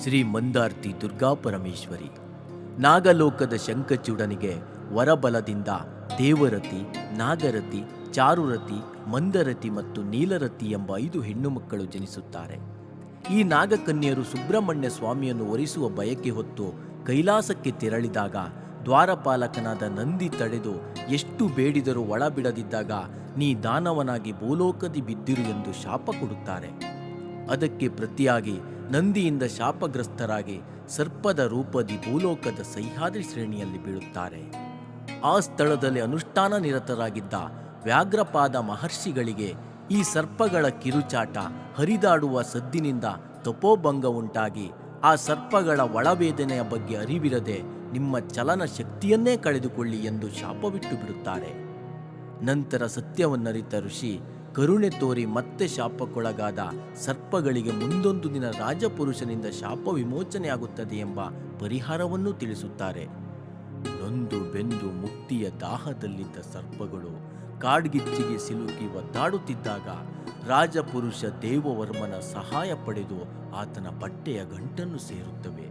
ಶ್ರೀ ಮಂದಾರ್ತಿ ದುರ್ಗಾ ಪರಮೇಶ್ವರಿ. ನಾಗಲೋಕದ ಶಂಖಚೂಡನಿಗೆ ವರಬಲದಿಂದ ದೇವರತಿ, ನಾಗರತಿ, ಚಾರುರತಿ, ಮಂದರತಿ ಮತ್ತು ನೀಲರತಿ ಎಂಬ ಐದು ಹೆಣ್ಣು ಮಕ್ಕಳು ಜನಿಸುತ್ತಾರೆ. ಈ ನಾಗಕನ್ಯರು ಸುಬ್ರಹ್ಮಣ್ಯ ಸ್ವಾಮಿಯನ್ನು ಒರಿಸುವ ಬಯಕೆ ಹೊತ್ತು ಕೈಲಾಸಕ್ಕೆ ತೆರಳಿದಾಗ ದ್ವಾರಪಾಲಕನಾದ ನಂದಿ ತಡೆದು ಎಷ್ಟು ಬೇಡಿದರೂ ಒಳ ಬಿಡದಿದ್ದಾಗ ನೀ ದಾನವನಾಗಿ ಭೂಲೋಕದಿ ಬಿದ್ದಿರು ಎಂದು ಶಾಪ ಕೊಡುತ್ತಾರೆ. ಅದಕ್ಕೆ ಪ್ರತಿಯಾಗಿ ನಂದಿಯಿಂದ ಶಾಪಗ್ರಸ್ತರಾಗಿ ಸರ್ಪದ ರೂಪದಿ ಭೂಲೋಕದ ಸಹ್ಯಾದ್ರಿ ಶ್ರೇಣಿಯಲ್ಲಿ ಬೀಳುತ್ತಾರೆ. ಆ ಸ್ಥಳದಲ್ಲಿ ಅನುಷ್ಠಾನ ನಿರತರಾಗಿದ್ದ ವ್ಯಾಘ್ರಪಾದ ಮಹರ್ಷಿಗಳಿಗೆ ಈ ಸರ್ಪಗಳ ಕಿರುಚಾಟ ಹರಿದಾಡುವ ಸದ್ದಿನಿಂದ ತಪೋಭಂಗ ಉಂಟಾಗಿ, ಆ ಸರ್ಪಗಳ ಒಳವೇದನೆಯ ಬಗ್ಗೆ ಅರಿವಿರದೆ ನಿಮ್ಮ ಚಲನ ಶಕ್ತಿಯನ್ನೇ ಕಳೆದುಕೊಳ್ಳಿ ಎಂದು ಶಾಪವಿಟ್ಟು ಬಿಡುತ್ತಾರೆ. ನಂತರ ಸತ್ಯವನ್ನರಿತ ಋಷಿ ಕರುಣೆ ತೋರಿ ಮತ್ತೆ ಶಾಪಕ್ಕೊಳಗಾದ ಸರ್ಪಗಳಿಗೆ ಮುಂದೊಂದು ದಿನ ರಾಜಪುರುಷನಿಂದ ಶಾಪ ವಿಮೋಚನೆಯಾಗುತ್ತದೆ ಎಂಬ ಪರಿಹಾರವನ್ನು ತಿಳಿಸುತ್ತಾರೆ. ನೊಂದು ಬೆಂದು ಮುಕ್ತಿಯ ದಾಹದಲ್ಲಿದ್ದ ಸರ್ಪಗಳು ಕಾಡ್ಗಿಚ್ಚಿಗೆ ಸಿಲುಕಿ ಒದ್ದಾಡುತ್ತಿದ್ದಾಗ ರಾಜಪುರುಷ ದೇವವರ್ಮನ ಸಹಾಯ ಪಡೆದು ಆತನ ಬಟ್ಟೆಯ ಗಂಟನ್ನು ಸೇರುತ್ತವೆ.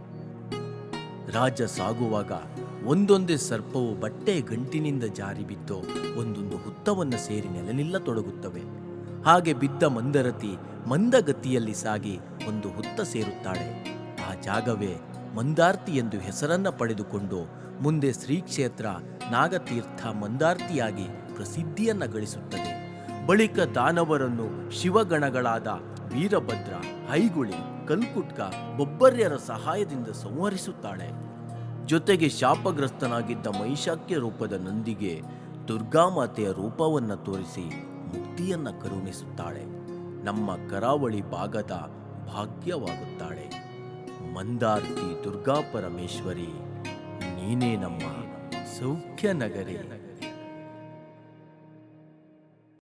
ರಾಜ ಸಾಗುವಾಗ ಒಂದೊಂದೇ ಸರ್ಪವು ಬಟ್ಟೆ ಗಂಟಿನಿಂದ ಜಾರಿ ಬಿದ್ದು ಒಂದೊಂದು ಹುತ್ತವನ್ನು ಸೇರಿ ನೆಲನಿಲ್ಲ ತೊಡಗುತ್ತವೆ. ಹಾಗೆ ಬಿದ್ದ ಮಂದರತಿ ಮಂದಗತಿಯಲ್ಲಿ ಸಾಗಿ ಒಂದು ಹುತ್ತ ಸೇರುತ್ತಾಳೆ. ಆ ಜಾಗವೇ ಮಂದಾರ್ತಿ ಎಂದು ಹೆಸರನ್ನ ಪಡೆದುಕೊಂಡು ಮುಂದೆ ಶ್ರೀಕ್ಷೇತ್ರ ನಾಗತೀರ್ಥ ಮಂದಾರ್ತಿಯಾಗಿ ಪ್ರಸಿದ್ಧಿಯನ್ನ ಗಳಿಸುತ್ತದೆ. ಬಳಿಕ ದಾನವರನ್ನು ಶಿವಗಣಗಳಾದ ವೀರಭದ್ರ, ಹೈಗುಳಿ, ಕಲ್ಕುಟ್ಕ, ಬೊಬ್ಬರ್ಯರ ಸಹಾಯದಿಂದ ಸಂಹರಿಸುತ್ತಾಳೆ. ಜೊತೆಗೆ ಶಾಪಗ್ರಸ್ತನಾಗಿದ್ದ ಮಹಿಷಾಕ್ಯ ರೂಪದ ನಂದಿಗೆ ದುರ್ಗಾಮಾತೆಯ ರೂಪವನ್ನು ತೋರಿಸಿ ಮುಕ್ತಿಯನ್ನ ಕರುಣಿಸುತ್ತಾಳೆ. ನಮ್ಮ ಕರಾವಳಿ ಭಾಗದ ಭಾಗ್ಯವಾಗುತ್ತಾಳೆ. ಮಂದಾರ್ತಿ ದುರ್ಗಾ ಪರಮೇಶ್ವರಿ ನೀನೇ ನಮ್ಮ ಸೌಖ್ಯ ನಗರಿ